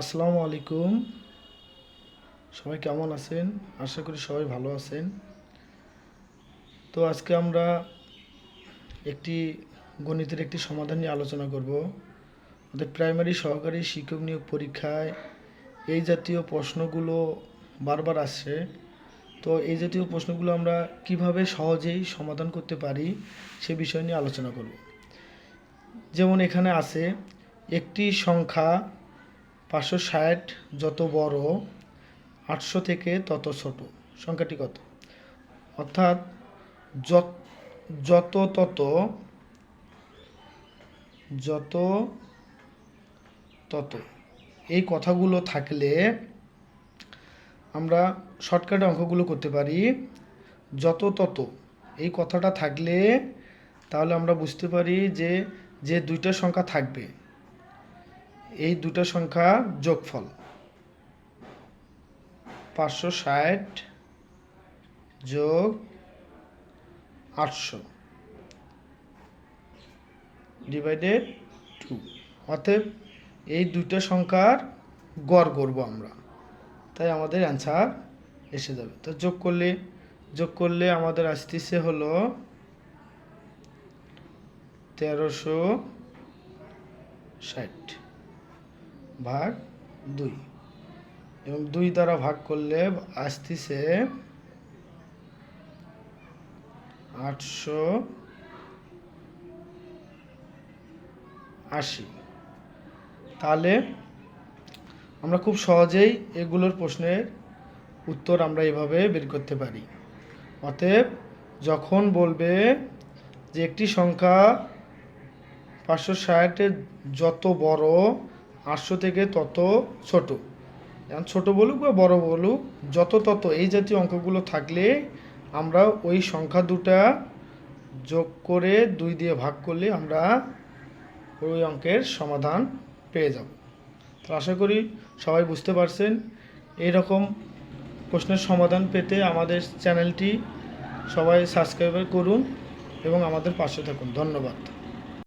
আসসালামু আলাইকুম। সবাই কেমন আছেন? আশা করি সবাই ভালো আছেন। তো আজকে আমরা একটি গণিতের একটি সমাধান নিয়ে আলোচনা করব। আমাদের প্রাইমারি সহকারী শিক্ষক নিয়োগ পরীক্ষায় এই জাতীয় প্রশ্নগুলো বারবার আসছে। তো এই জাতীয় প্রশ্নগুলো আমরা কীভাবে সহজেই সমাধান করতে পারি সে বিষয় নিয়ে আলোচনা করব। যেমন এখানে আছে, একটি সংখ্যা পাঁচশো ষাট যত বড়, আটশো থেকে তত ছোট। সংখ্যাটি কত? অর্থাৎ যত যত তত যত তত। এই কথাগুলো থাকলে আমরা শর্টকাটে অঙ্কগুলো করতে পারি। যত তত। এই কথাটা থাকলে তাহলে আমরা বুঝতে পারি যে যে দুইটা সংখ্যা থাকবে এই দুটো সংখ্যা যোগফল। পাঁচশো ষাট যোগ আটশো। Divided two. অতএব এই দুটো সংখ্যার গড় করব আমরা। তাই আমাদের অ্যান্সার এসে যাবে। তো যোগ করলে যোগ করলে আমাদের আসতেছে হলো তেরোশো ষাট। ভাগ দুই এবং দুই দ্বারা ভাগ করলে আসতেছে আটশো আশি। তাহলে আমরা খুব সহজেই এগুলোর প্রশ্নের উত্তর আমরা এভাবে বের করতে পারি। অতএব যখন বলবে যে একটি সংখ্যা পাঁচশো ষাটের যত বড় আটশো থেকে তত ছোট। এখন ছোট বলুক বা বড় বলুক, যত তত এই জাতীয় অঙ্কগুলো থাকলে আমরা ওই সংখ্যা দুটা যোগ করে দুই দিয়ে ভাগ করলে আমরা ওই অঙ্কের সমাধান পেয়ে যাব। তো আশা করি সবাই বুঝতে পারছেন। এই রকম প্রশ্নের সমাধান পেতে আমাদের চ্যানেলটি সবাই সাবস্ক্রাইব করুন এবং আমাদের পাশে থাকুন। ধন্যবাদ।